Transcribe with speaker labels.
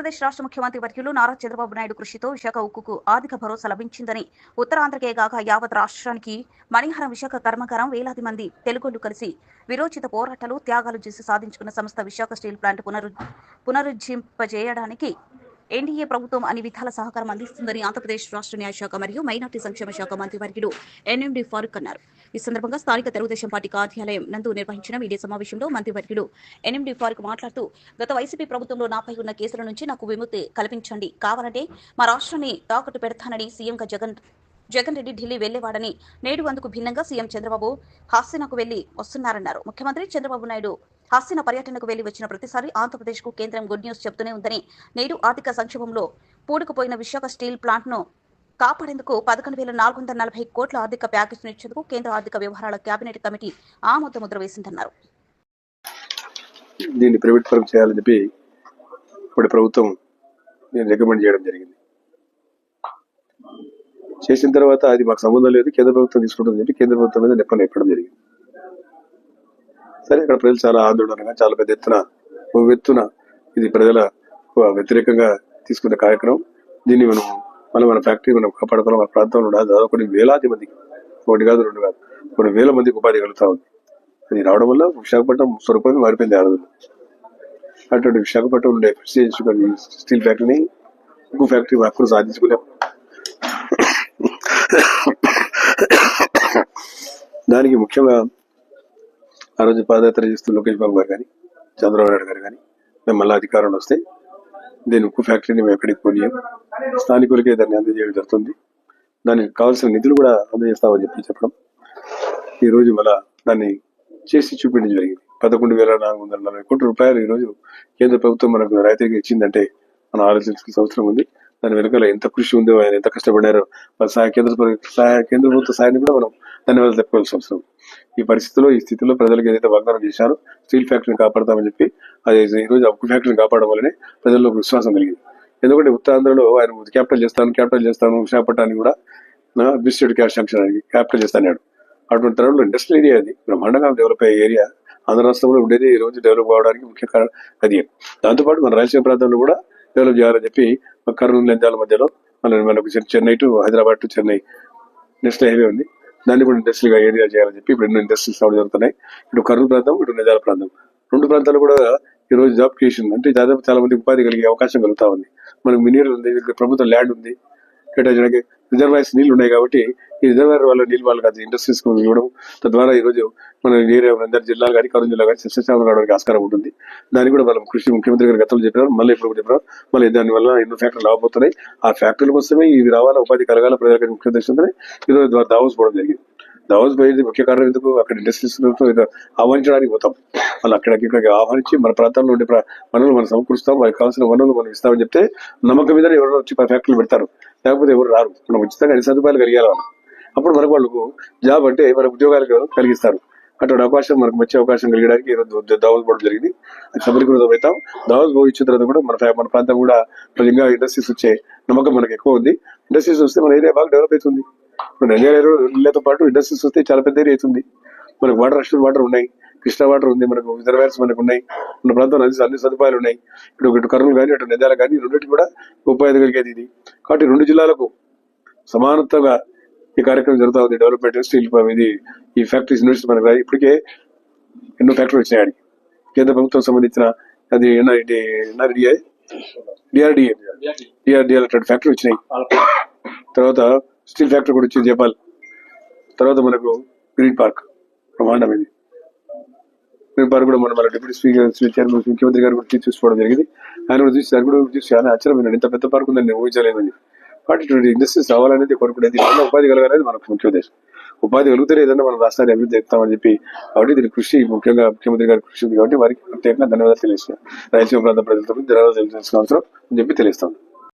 Speaker 1: ఆంధ్రప్రదేశ్ రాష్ట్ర ముఖ్యమంత్రి వర్యులు నారా చంద్రబాబు నాయుడు కృషితో విశాఖ ఉక్కుకు ఆర్థిక భరోసా లభించిందని ఉత్తరాంధ్రకే గాక యావత్ రాష్ట్రానికి మణిహారం విశాఖ కర్మకారం వేలాది మంది తెలుగోళ్ళు కలిసి విరోచిత పోరాటాలు త్యాగాలు చేసి సాధించుకున్న సంస్థ విశాఖ స్టీల్ ప్లాంట్ పునరు పునరుజ్జింపజేయడానికి ఎన్డీఏ ప్రభుత్వం అన్ని విధాల సహకారం అందిస్తుందని ఆంధ్రప్రదేశ్ రాష్ట్ర న్యాయశాఖ మరియు మైనార్టీ సంక్షేమ శాఖ మంత్రి వర్యులు ఎన్ఎండి ఫారూక్ అన్నారు. ఈ సందర్భంగా స్థానిక తెలుగుదేశం పార్టీ కార్యాలయం నందు నిర్వహించిన మీడియా సమావేశంలో మంత్రి వర్యులు ఎన్ఎండి ఫారూక్ మాట్లాడుతూ గత వైసీపీ ప్రభుత్వంలో నాపై ఉన్న కేసుల నుంచి నాకు విముక్తి కల్పించండి. కావాలంటే మా రాష్ట్రాన్ని తాకట్టు పెడతానని సీఎంగా జగన్ జగన్ రెడ్డి ఢిల్లీ వెళ్ళేవాడని నేడు అందుకు భిన్నంగా సీఎం చంద్రబాబు హాస్యనకు వెళ్ళి వస్తున్నారన్నారు. ముఖ్యమంత్రి చంద్రబాబు నాయుడు హస్తిన పర్యటనకు వెళ్ళి వచ్చిన ప్రతిసారి ఆంధ్రప్రదేశ్కు కేంద్రం గుడ్ న్యూస్ చెబుతూనే ఉందని నేడు ఆర్థిక సంక్షోభంలో పూడుకుపోయిన విశాఖ స్టీల్ ప్లాంట్ను కాపాడేందుకు పదకొండు వేల నాలుగు వందల నలభై కోట్ల ఆర్థిక ప్యాకేజీని ఇచ్చేందుకు కేంద్ర ఆర్థిక వ్యవహారాల కేబినెట్ కమిటీ ఆమోద ముద్ర వేసిందన్నారు.
Speaker 2: దీన్ని ప్రైవేట్ చేయాలని చెప్పి ఇప్పుడు ప్రభుత్వం నేను రికమెండ్ చేయడం జరిగింది. చేసిన తర్వాత అది మాకు సంబంధం లేదు కేంద్ర ప్రభుత్వం తీసుకుంటుందని చెప్పి కేంద్ర ప్రభుత్వం మీద నెప్పలు ఇవ్వడం జరిగింది. సరే ఇక్కడ ప్రజలు చాలా ఆందోళనగా చాలా పెద్ద ఎత్తున ఒక ఎత్తున ఇది ప్రజల వ్యతిరేకంగా తీసుకున్న కార్యక్రమం. దీన్ని మనం మనం మన ఫ్యాక్టరీ మనం కాపాడుకోవాలి మన ప్రాంతంలో ఉన్న దాదాపు కొన్ని వేలాది మందికి ఒకటి కాదు రెండు కాదు కొన్ని వేల మందికి ఉపాధి కలుగుతా ఉంది. అది రావడం వల్ల విశాఖపట్నం స్వరూపంగా మారిపోయింది ఆ రోజుల్లో. అటువంటి విశాఖపట్నం ఉండే స్టీల్ ఫ్యాక్టరీని ఇంకో ఫ్యాక్టరీ హక్కులు సాధించుకోలేము. దానికి ముఖ్యంగా ఆ రోజు పాదయాత్ర చేస్తూ లోకేష్ బాబు గారు కానీ చంద్రబాబు నాయుడు గారు కానీ మేము మళ్ళీ అధికారంలో వస్తే దీని ఉక్కు ఫ్యాక్టరీని మేము ఎక్కడికి పోనీయం. స్థానికులకే దాన్ని అందజేయడం జరుగుతుంది. దానికి కావాల్సిన నిధులు కూడా అందజేస్తామని చెప్పి చెప్పడం. ఈరోజు మళ్ళా దాన్ని చేసి చూపించడం జరిగింది. పదకొండు వేల నాలుగు వందల నలభై కోట్ల రూపాయలు ఈ రోజు కేంద్ర ప్రభుత్వం మనకు రైతులకు ఇచ్చిందంటే మనం ఆలోచించాల్సిన అవసరం ఉంది. దాని వెనుకల ఎంత కృషి ఉందో ఆయన ఎంత కష్టపడారో వాళ్ళ సహాయ కేంద్ర సహాయ కేంద్ర ప్రభుత్వ సహాయాన్ని కూడా మనం ధన్యవాదాలు చెప్పుకోవాల్సిన అవసరం. ఈ పరిస్థితిలో ఈ స్థితిలో ప్రజలకు ఏదైతే వాగ్దానం చేశారో స్టీల్ ఫ్యాక్టరీని కాపాడతామని చెప్పి అది ఈ రోజు ఉక్కు ఫ్యాక్టరీని కాపాడడం వల్లనే ప్రజల్లో విశ్వాసం కలిగింది ఎందుకంటే ఉత్తరాంధ్రలో ఆయన క్యాపిటల్ చేస్తాను క్యాపిటల్ చేస్తాను విశాఖపట్నానికి కూడా అడ్మినిస్ట్రేటివ్ క్యాష్ శాంక్షన్ క్యాపిటల్ చేస్తాడు అటువంటి తరంలో ఇండస్ట్రియల్ ఏరియా అది. బ్రహ్మాండంగా డెవలప్ అయ్యే ఏరియా. ఆంధ్ర రాష్ట్రంలో ఉండేది ఈ రోజు డెవలప్ అవడానికి ముఖ్య కారణం అది. దాంతోపాటు మన రాయలసీమ ప్రాంతంలో కూడా డెవలప్ చేయాలని చెప్పి కర్నూలు నంద్యాల మధ్యలో మన మనకు Chennai to Hyderabad to Chennai national highway ఉంది. దాన్ని కూడా ఇండస్ట్రీగా ఏరియా చేయాలని చెప్పి ఇప్పుడు ఎన్నో ఇండస్ట్రీస్ రావడం జరుగుతున్నాయి. ఇటు కర్నూలు ప్రాంతం ఇటు నంద్యాల ప్రాంతం. రెండు ప్రాంతాలు కూడా ఈ రోజు జాబ్ క్రియేషన్. అంటే దాదాపు చాలా మంది ఉపాధి కలిగే అవకాశం కలుగుతా ఉంది. మనకు మినరల్ ఉంది ప్రభుత్వ ప్రభుత్వం ల్యాండ్ ఉంది. కేటాయించడానికి రిజర్వాయర్స్ నీళ్ళు ఉన్నాయి కాబట్టి ఈ రిజర్వాయర్ వాళ్ళ నీళ్ళు వాళ్ళకి అది ఇండస్ట్రీస్ ఇవ్వడం తద్వారా ఈ రోజు మన ఏరియా అందరి జిల్లాలు కానీ కరూరు జిల్లా కానీ సస్యశ్యామం రావడానికి ఆస్కారం ఉంటుంది. దానికి కూడా మనం కృషి ముఖ్యమంత్రి గారు గతంలో చెప్పినారు మళ్ళీ ఇప్పుడు చెప్పినారు. మళ్ళీ దాని వల్ల ఎన్నో ఫ్యాక్టరీలు రాబోతున్నాయి. ఆ ఫ్యాక్టరీల కోసమే ఇది రావాలా? ఉపాధి కలగాల? ప్రజలకు ముఖ్య ఉద్దేశంతోనే ఈరోజు దావోస్ పోవడం జరిగింది. దావోస్ పోయేది ముఖ్య కారణం ఎందుకు? అక్కడ ఇండస్ట్రీస్ ఆహ్వానించడానికి పోతాం. వాళ్ళు అక్కడికి ఇక్కడికి ఆహ్వానించి మన ప్రాంతంలో ఉండే ప్ర- వనరులు మనం సమకూరుస్తాం. వారికి కావాల్సిన వనరులు మనం ఇస్తామని చెప్తే నమ్మకం మీద ఎవరో వచ్చి ఫ్యాక్టరీలు పెడతారు. లేకపోతే ఎవరు రారు. మనం ఉచితంగా అన్ని సదుపాయాలు కలిగాలి వాళ్ళు. అప్పుడు మనకు వాళ్ళకు జాబ్ అంటే మన ఉద్యోగాలు కలిగిస్తారు. అటువంటి అవకాశం మనకు వచ్చే అవకాశం కలిగడానికి ఈరోజు దావోస్ పోవడం జరిగింది. అది అవుతాం దావోస్ పోయి ఇచ్చిన తర్వాత కూడా మన మన ప్రాంతం కూడా ఇంకా ఇండస్ట్రీస్ వచ్చే నమ్మకం మనకు ఎక్కువ ఉంది. ఇండస్ట్రీస్ వస్తే మన ఏరియా బాగా డెవలప్ అవుతుంది. ఇప్పుడు నంద్యాల ఇళ్ళతో పాటు ఇండస్ట్రీస్ వస్తే చాలా పెద్ద ఏరియా అవుతుంది. మనకు వాటర్ రష్యూర్ వాటర్ ఉన్నాయి. కృష్ణా వాటర్ ఉంది మనకు రిజర్వాయర్స్ మనకు ఉన్నాయి. మన ప్రాంతంలో అన్ని అన్ని సదుపాయాలు ఉన్నాయి. ఇటు ఇటు కర్నూలు కానీ అటు నంద్యాల కానీ రెండింటికి కూడా ఉపాధి కలిగేది ఇది కాబట్టి రెండు జిల్లాలకు సమానత్వంగా ఈ కార్యక్రమం జరుగుతా ఉంది. డెవలప్మెంట్ స్టీల్ ఇది ఈ ఫ్యాక్టరీస్ ఇన్వెస్ట్ మనకు. ఇప్పటికే ఎన్నో ఫ్యాక్టరీలు వచ్చినాయి. కేంద్ర ప్రభుత్వం సంబంధించిన అది ఎన్ఆర్డిఐ డిఆర్డిఏ డిఆర్డిఏ ఫ్యాక్టరీ వచ్చినాయి. తర్వాత స్టీల్ ఫ్యాక్టరీ కూడా వచ్చింది జపాల్ తర్వాత మనకు గ్రీన్ పార్క్ బ్రహ్మాండం ఇది. గ్రీన్ పార్క్ కూడా మన మన డిప్యూటీ స్పీకర్ చైర్మన్ ముఖ్యమంత్రి గారు కూడా చూసుకోవడం జరిగింది. ఆయన కూడా చూసి ఆయన కూడా చూసి చాలా ఆశ్చర్యమైన ఇంత పెద్ద పార్క్ ఉందని నేను ఊహించలేదని ఇండస్ట్రీస్ రావాలనేది కోరుకునేది దీనివల్ల ఉపాధి కలగాలనేది మనకు ముఖ్య ఉద్దేశం. ఉపాధి కలిగితేనే ఏదైనా మనం రాష్ట్రాన్ని అభివృద్ధి చేస్తామని చెప్పి కాబట్టి దీని కృషి ముఖ్యంగా ముఖ్యమంత్రి గారి కృషి ఉంది కాబట్టి వారికి ప్రత్యేకంగా ధన్యవాదాలు తెలియజేస్తున్నాను. రాయలసీమ ప్రాంత ప్రజలతో ధన్యవాదాలు తెలియజేసిన అవసరం అని చెప్పి తెలియస్తాను